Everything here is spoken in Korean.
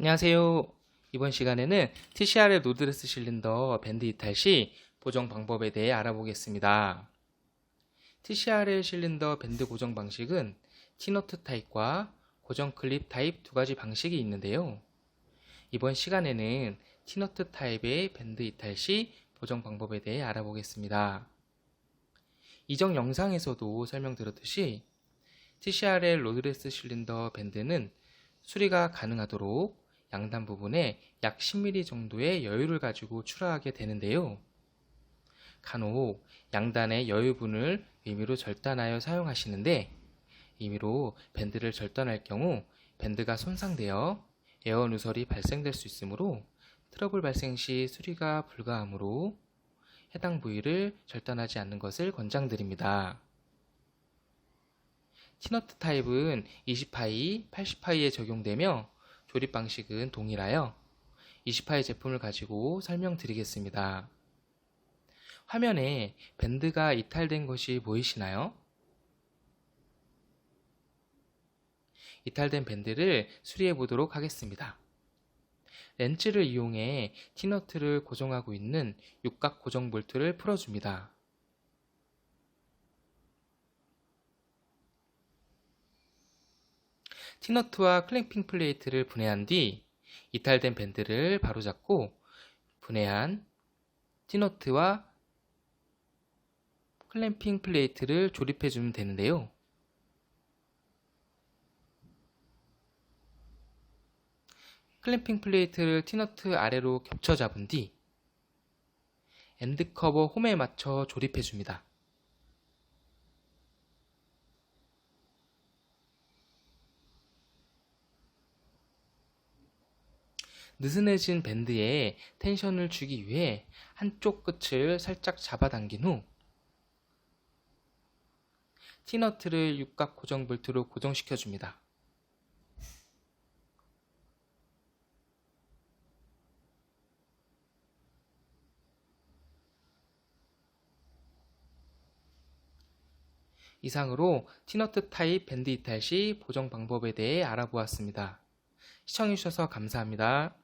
안녕하세요. 이번 시간에는 TCR의 노드레스 실린더 밴드 이탈 시 보정 방법에 대해 알아보겠습니다. TCR의 실린더 밴드 고정 방식은 티너트 타입과 고정 클립 타입 두 가지 방식이 있는데요. 이번 시간에는 티너트 타입의 밴드 이탈 시 보정 방법에 대해 알아보겠습니다. 이전 영상에서도 설명드렸듯이 TCR의 로드레스 실린더 밴드는 수리가 가능하도록 양단 부분에 약 10mm 정도의 여유를 가지고 출하하게 되는데요. 간혹 양단의 여유분을 의미로 절단하여 사용하시는데 임의로 밴드를 절단할 경우 밴드가 손상되어 에어 누설이 발생될 수 있으므로 트러블 발생 시 수리가 불가하므로 해당 부위를 절단하지 않는 것을 권장드립니다. 티너트 타입은 20파이, 80파이에 적용되며 조립 방식은 동일하여 20파이 제품을 가지고 설명드리겠습니다. 화면에 밴드가 이탈된 것이 보이시나요? 이탈된 밴드를 수리해 보도록 하겠습니다. 렌즈를 이용해 티너트를 고정하고 있는 육각 고정 볼트를 풀어줍니다. 티너트와 클램핑 플레이트를 분해한 뒤 이탈된 밴드를 바로잡고 분해한 티너트와 클램핑 플레이트를 조립해 주면 되는데요. 클램핑 플레이트를 티너트 아래로 겹쳐 잡은 뒤 엔드 커버 홈에 맞춰 조립해 줍니다. 느슨해진 밴드에 텐션을 주기 위해 한쪽 끝을 살짝 잡아당긴 후 티너트를 육각 고정 볼트로 고정시켜 줍니다. 이상으로 티너트 타입 밴드 이탈 시 보정 방법에 대해 알아보았습니다. 시청해주셔서 감사합니다.